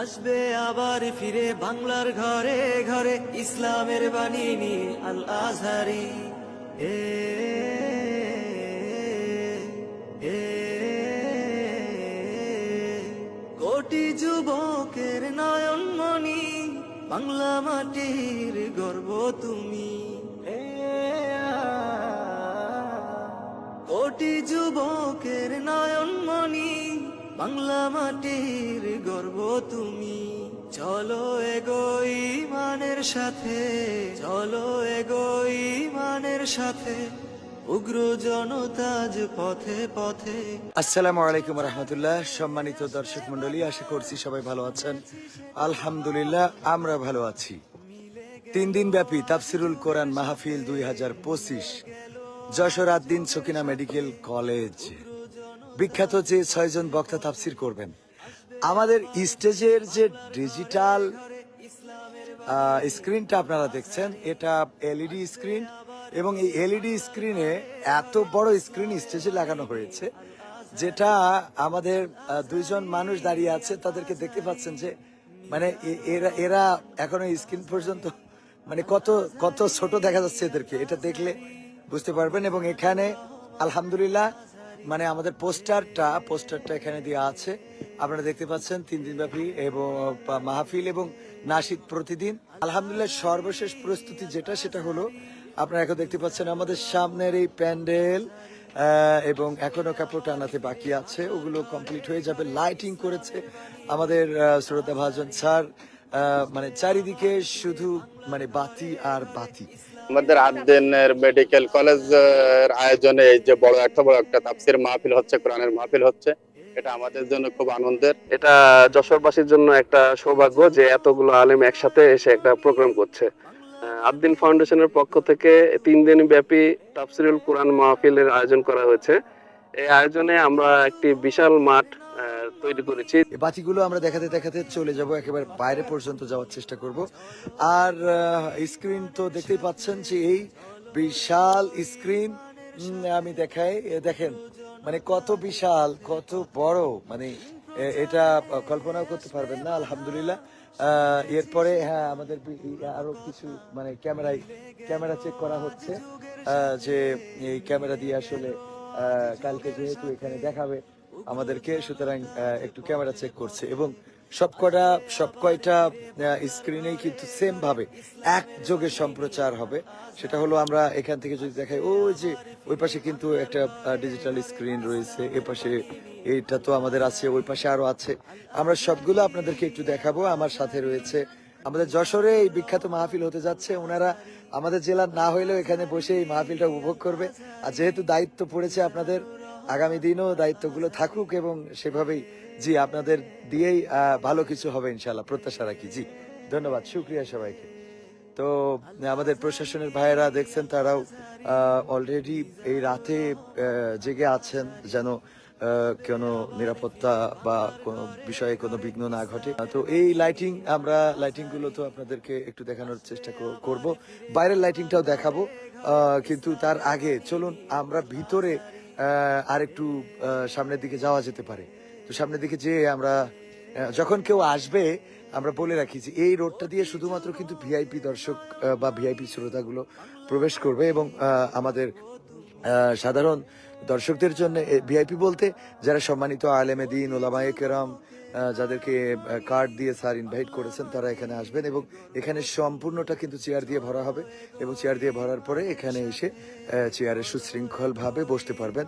আসবে আবার ফিরে বাংলার ঘরে ঘরে, ইসলামের বাণী নিয়ে আল আজহারি এ কোটি যুবকের নয়নমণি বাংলা মাটির গর্ব তুমি। কোটি যুবকের নয়নমণি বাংলা মাটির গর্ব তুমি। চলো এগোই মানের সাথে, চলো এগোই মানের সাথে। উগ্র জনতাজ পথে পথে। আসসালামু আলাইকুম রহমতুল্লাহ। সম্মানিত দর্শক মন্ডলী আশা করছি সবাই ভালো আছেন। আলহামদুলিল্লাহ, আমরা ভালো আছি। তিন দিন ব্যাপী তাফসিরুল কোরআন মাহফিল দুই হাজার পঁচিশ, যশোর আদ্দিন সকিনা মেডিকেল কলেজ। বিখ্যাত যে ছয়জন বক্তা তাফসির করবেন। আমাদের স্টেজের যে ডিজিটাল স্ক্রিনটা আপনারা দেখছেন, এটা এলইডি স্ক্রিন এবং এই এলইডি স্ক্রিনে এত বড় স্ক্রিন স্টেজে লাগানো হয়েছে, যেটা আমাদের দুইজন মানুষ দাঁড়িয়ে আছে, তাদেরকে দেখতে পাচ্ছেন যে মানে এরা এরা এখনও স্ক্রিন পর্যন্ত মানে কত কত ছোট দেখা যাচ্ছে এদেরকে। এটা দেখলে বুঝতে পারবেন এবং এখানে আলহামদুলিল্লাহ মানে আমাদের পোস্টারটা পোস্টারটা এখানে দেওয়া আছে। আপনারা দেখতে পাচ্ছেন তিন ব্যাপী এবং মাহফিল এবং নাসিদ প্রতিদিন। আলহামদুলিল্লাহ, সর্বশেষ প্রস্তুতি যেটা, সেটা হলো, আপনারা এখন দেখতে পাচ্ছেন আমাদের সামনের এই প্যান্ডেল এবং এখনও কাপড় টানাতে বাকি আছে। ওগুলো কমপ্লিট হয়ে যাবে। লাইটিং করেছে আমাদের শ্রদ্ধা ভাজন স্যার। মানে চারিদিকে শুধু মানে বাতি আর বাতি। আমাদের মেডিকেল কলেজের আয়োজনে এই যে বড় একটা বড় একটা তাফসির মাহফিল হচ্ছে কোরআনের মাহফিল হচ্ছে এটা আমাদের জন্য খুব আনন্দের। এটা যশোরবাসীর জন্য একটা সৌভাগ্য যে এতগুলো আলেম একসাথে এসে একটা প্রোগ্রাম করছে। আহ, আদ্দিন ফাউন্ডেশনের পক্ষ থেকে তিন দিন ব্যাপী তাফসিরুল কোরআন মাহফিলের আয়োজন করা হয়েছে। এই আয়োজনে আমরা একটি বিশাল মাঠ তৈরি করেছি। বাতিগুলো আমরা দেখাতে দেখাতে চলে যাব, একেবারে বাইরে পর্যন্ত যাওয়ার চেষ্টা করব। আর স্ক্রিন তো দেখতেই পাচ্ছেন যে এই বিশাল স্ক্রিন আমি দেখাই দেখেন মানে কত বিশাল, কত বড় মানে এটা কল্পনাও করতে পারবেন না, আলহামদুলিল্লাহ। এরপরে হ্যাঁ আমাদের আরও কিছু মানে ক্যামেরায়, ক্যামেরা চেক করা হচ্ছে যে, এই ক্যামেরা দিয়ে আসলে কালকে যেহেতু এখানে দেখাবে আমাদেরকে, সুতরাং একটু ক্যামেরা চেক করছে। এবং সবকটা সব কয়টা স্ক্রিনেই কিন্তু সেম ভাবে একযোগে সম্প্রচার হবে। সেটা হলো আমরা এখান থেকে যদি দেখাই, ওই যে, ওই পাশে কিন্তু একটা ডিজিটাল স্ক্রিন রয়েছে, এ পাশে এইটা তো আমাদের আছে, ওই পাশে আরও আছে। আমরা সবগুলো আপনাদেরকে একটু দেখাবো। আমার সাথে রয়েছে আমাদের যশোরে এই বিখ্যাত মাহফিল হতে যাচ্ছে। ওনারা আমাদের জেলার না হইলেও এখানে বসে এই মাহফিলটা উপভোগ করবে। আর যেহেতু দায়িত্ব পড়েছে আপনাদের, আগামী দিনও দায়িত্বগুলো থাকুক এবং সেভাবেই জি, আপনাদের দিয়েই ভালো কিছু হবে ইনশাল্লাহ প্রত্যাশা রাখি। জি, ধন্যবাদ। শুক্রিয়া সবাইকে। তো, আমাদের প্রশাসনের ভাইয়েরা দেখছেন, তারাও অলরেডি এই রাতে জেগে আছেন যেন কোনো নিরাপত্তা বা কোনো বিষয়ে কোনো বিঘ্ন না ঘটে। তো এই লাইটিং আমরা লাইটিংগুলো তো আপনাদেরকে একটু দেখানোর চেষ্টা কর- করব। বাইরের লাইটিংটাও দেখাবো। কিন্তু তার আগে চলুন আমরা ভিতরে আরেকটু আহ, সামনের দিকে যাওয়া যেতে পারে। তো সামনের দিকে যেয়ে আমরা যখন কেউ আসবে আমরা বলে রাখি যে এই রোডটা দিয়ে শুধুমাত্র কিন্তু ভিআইপি দর্শক বা ভিআইপি শ্রোতাগুলো প্রবেশ করবে এবং আমাদের সাধারণ দর্শকদের জন্য ভিআইপি বলতে যারা সম্মানিত আলেমে দিন, ওলামায়ে কেরাম যাদেরকে কার্ড দিয়ে স্যার ইনভাইট করেছেন, তারা এখানে আসবেন এবং এখানে সম্পূর্ণটা কিন্তু চেয়ার দিয়ে ভরা হবে এবং চেয়ার দিয়ে ভরার পরে এখানে এসে চেয়ারে সুশৃঙ্খলভাবে বসতে পারবেন।